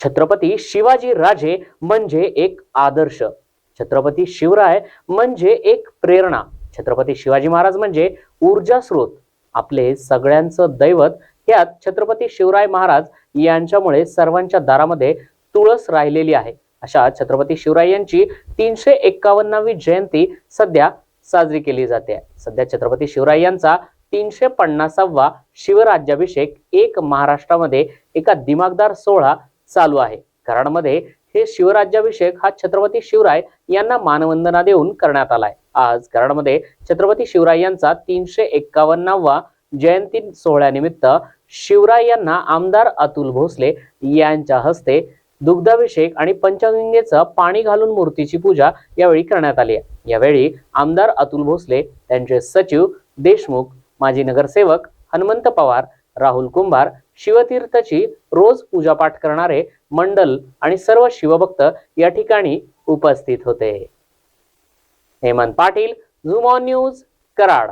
छत्रपती शिवाजी राजे म्हणजे एक आदर्श. छत्रपती शिवराय म्हणजे एक प्रेरणा. छत्रपती शिवाजी महाराज म्हणजे ऊर्जा स्रोत आपले सगळ्यांचं दैवत यात छत्रपती शिवराय महाराज यांच्यामुळे सर्वांच्या दारामध्ये तुळस राहिलेली आहे. अशा छत्रपती शिवराय यांची तीनशे एक्कावन्नावी जयंती सध्या साजरी केली जाते. सध्या छत्रपती शिवराय यांचा तीनशे पन्नासावा शिवराज्याभिषेक एक महाराष्ट्रामध्ये एका दिमागदार सोहळा चालू आहे. कराडमध्ये हे शिवराज्याभिषेक हा छत्रपती शिवराय यांना मानवंदना देऊन करण्यात आलाय. आज कराडमध्ये छत्रपती शिवराय यांचा तीनशे एक्कावन्नावा जयंती सोहळ्यानिमित्त शिवराय यांना आमदार अतुल भोसले यांच्या हस्ते दुग्धाभिषेक आणि पंचगंगेचं पाणी घालून मूर्तीची पूजा यावेळी करण्यात आली आहे. यावेळी आमदार अतुल भोसले त्यांचे सचिव देशमुख माजी नगरसेवक हनुमंत पवार राहुल कुंभार शिवतीर्थची रोज पूजापाठ करणारे मंडल आणि सर्व शिवभक्त या ठिकाणी उपस्थित होते. हेमंत पाटील झुमॉन न्यूज कराड.